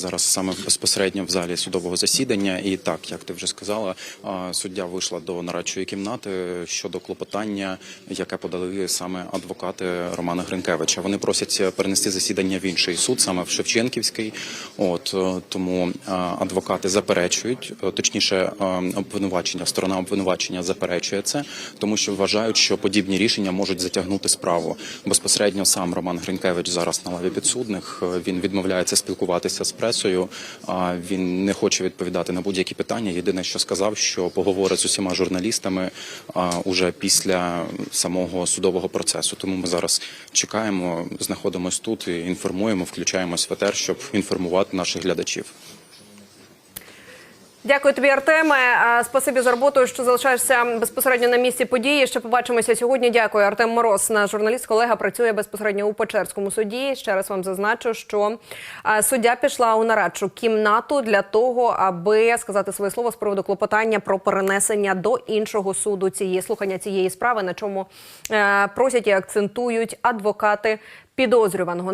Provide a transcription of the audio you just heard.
зараз саме безпосередньо в залі судового засідання. І так, як ти вже сказала, суддя вийшла до нарадчої кімнати щодо клопотання, яке подали саме адвокати Романа Гринкевича. Вони просять перенести засідання в інший суд, саме в Шевченківський. От е, тому адвокати заперечують, е, точніше, е, обвинувачення, сторона обвинувачення заперечує це, тому що вважають, що подібні рішення можуть затягнути справу. Безпосередньо сам Роман Гринкевич зараз на лаві підсудних. Він відмовляється спілкуватися з пресою. А Він не хоче відповідати на будь-які питання. Єдине, що сказав, що поговорить з усіма журналістами уже після самого судового процесу. Тому ми зараз чекаємо, знаходимось тут і інформуємо, включаємось в етер, щоб інформувати наших глядачів. Дякую тобі, Артеме. Спасибі за роботу, що залишаєшся безпосередньо на місці події. Ще побачимося сьогодні. Дякую, Артем Мороз. Наш журналіст, колега працює безпосередньо у Печерському суді. Ще раз вам зазначу, що суддя пішла у нарадчу кімнату для того, аби сказати своє слово з приводу клопотання про перенесення до іншого суду цієї слухання цієї справи, на чому е, просять і акцентують адвокати підозрюваного.